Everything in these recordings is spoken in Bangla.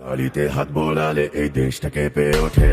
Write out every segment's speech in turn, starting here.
তালিতে হাত বোলালে এই দেশটা কেঁপে ওঠে।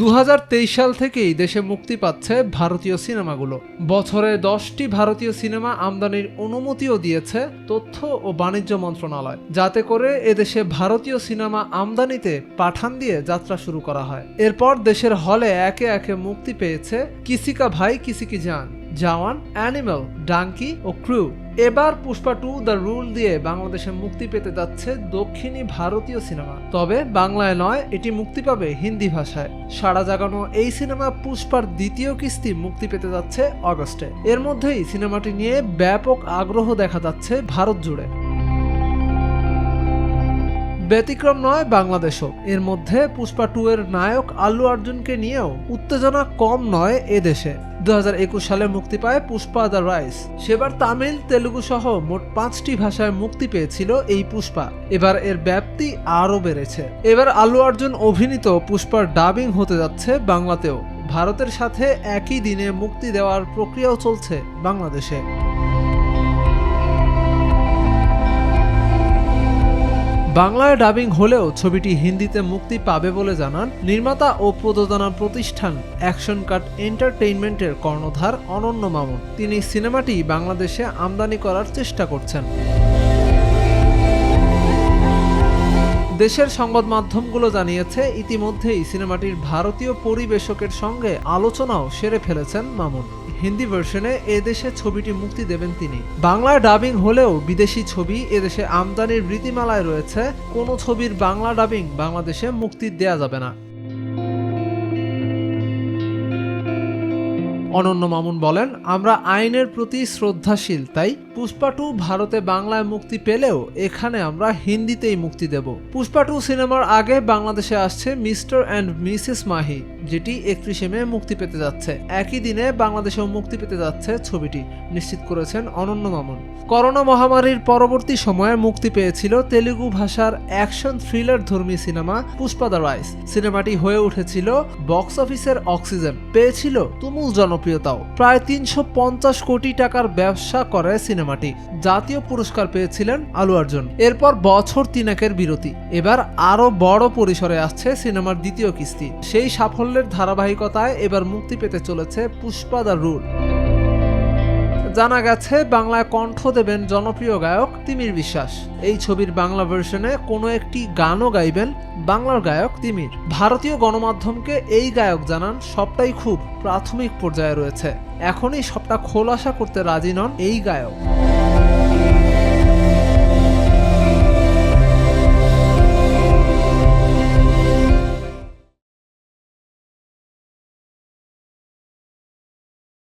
দু হাজার তেইশ সাল থেকেই দেশে মুক্তি পাচ্ছে ভারতীয় সিনেমাগুলো। বছরে দশটি ভারতীয় সিনেমা আমদানির অনুমতিও দিয়েছে তথ্য ও বাণিজ্য মন্ত্রণালয়। যাতে করে এদেশে ভারতীয় সিনেমা আমদানিতে পাঠান দিয়ে যাত্রা শুরু করা হয়। এরপর দেশের হলে একে একে মুক্তি পেয়েছে কিসিকা ভাই, কিসিকি জান জওয়ান, অ্যানিমেল, ডাঙ্কি ও ক্রু। এবার পুষ্পা টু, দ্য রুল দিয়ে বাংলাদেশে মুক্তি পেতে যাচ্ছে দক্ষিণী ভারতীয় সিনেমা। তবে বাংলায় নয়, এটি মুক্তি পাবে হিন্দি ভাষায়। সারা জাগানো এই সিনেমা পুষ্পার দ্বিতীয় কিস্তি মুক্তি পেতে যাচ্ছে অগস্টে। এর মধ্যেই সিনেমাটি নিয়ে ব্যাপক আগ্রহ দেখা যাচ্ছে ভারত জুড়ে। ব্যতিক্রম নয় বাংলাদেশও এর মধ্যে পুষ্পা টু এর নায়ক আল্লু অর্জুনকে নিয়েও উত্তেজনা কম নয় এ দেশে। দু সালে মুক্তি পায় পুষ্পা দ্য রাইস। সেবার তামিল, তেলুগু সহ মোট পাঁচটি ভাষায় মুক্তি পেয়েছিল এই পুষ্পা। এবার এর ব্যাপ্তি আরও বেড়েছে। এবার আল্লু অর্জুন অভিনীত পুষ্পার ডাবিং হতে যাচ্ছে বাংলাতেও। ভারতের সাথে একই দিনে মুক্তি দেওয়ার প্রক্রিয়াও চলছে বাংলাদেশে। বাংলায় ডাবিং হলেও ছবিটি হিন্দিতে মুক্তি পাবে বলে জানান নির্মাতা ও প্রযোজনা প্রতিষ্ঠান অ্যাকশন কাট এন্টারটেইনমেন্টের কর্ণধার অনন্য মামুন। তিনি সিনেমাটি বাংলাদেশে আমদানি করার চেষ্টা করছেন। দেশের সংবাদ মাধ্যমগুলো জানিয়েছে, ইতিমধ্যেই সিনেমাটির ভারতীয় পরিবেশকের সঙ্গে আলোচনাও সেরে ফেলেছেন মামুন। হিন্দি ভার্সনে এদেশে ছবিটি মুক্তি দেবেন তিনি। বাংলায় ডাবিং হলেও বিদেশি ছবি এদেশে আমদানির রীতিমালায় রয়েছে। কোনো ছবির বাংলা ডাবিং বাংলাদেশে মুক্তি দেয়া যাবে না। অনন্য মামুন বলেন, আমরা আইনের প্রতি শ্রদ্ধাশীল, তাই পুষ্পা টু ভারতে বাংলায় মুক্তি পেলেও এখানে আমরা হিন্দিতেই মুক্তি দেব। পুষ্পা টু সিনেমার আগে বাংলাদেশে আসছে মিস্টার অ্যান্ড মিসেস মাহি। যেটি একত্রিশে মে মুক্তি পেতে যাচ্ছে। একই দিনে বাংলাদেশেও মুক্তি পেতে যাচ্ছে ছবিটি, নিশ্চিত করেছেন অনন্য মামুন। করোনা মহামারীর পরবর্তী সময়ে মুক্তি পেয়েছিল তেলুগু ভাষার অ্যাকশন থ্রিলার ধর্মী সিনেমা পুষ্পা দ্য রাইস। সিনেমাটি হয়ে উঠেছিল বক্স অফিসের অক্সিজেন, পেয়েছিল তুমুল জনপ্রিয়তাও। প্রায় তিনশো পঞ্চাশ কোটি টাকার ব্যবসা করে সিনেমাটি। জাতীয় পুরস্কার পেয়েছিলেন আলু অর্জুন। এরপর বছর তিনেকের বিরতি। এবার আরও বড় পরিসরে আসছে সিনেমার দ্বিতীয় কিস্তি। সেই সাফল্যের ধারাবাহিকতায় এবার মুক্তি পেতে চলেছে পুষ্পা দ্য রুল। জানা গেছে, বাংলায় কণ্ঠ দেবেন জনপ্রিয় গায়ক তিমির বিশ্বাস। এই ছবির বাংলা ভার্সনে কোনো একটি গানও গাইবেন বাংলার গায়ক তিমির। ভারতীয় গণমাধ্যমকে এই গায়ক জানান, সবটাই খুব প্রাথমিক পর্যায়ে রয়েছে। এখনই সবটা খোলাসা করতে রাজি নন এই গায়ক।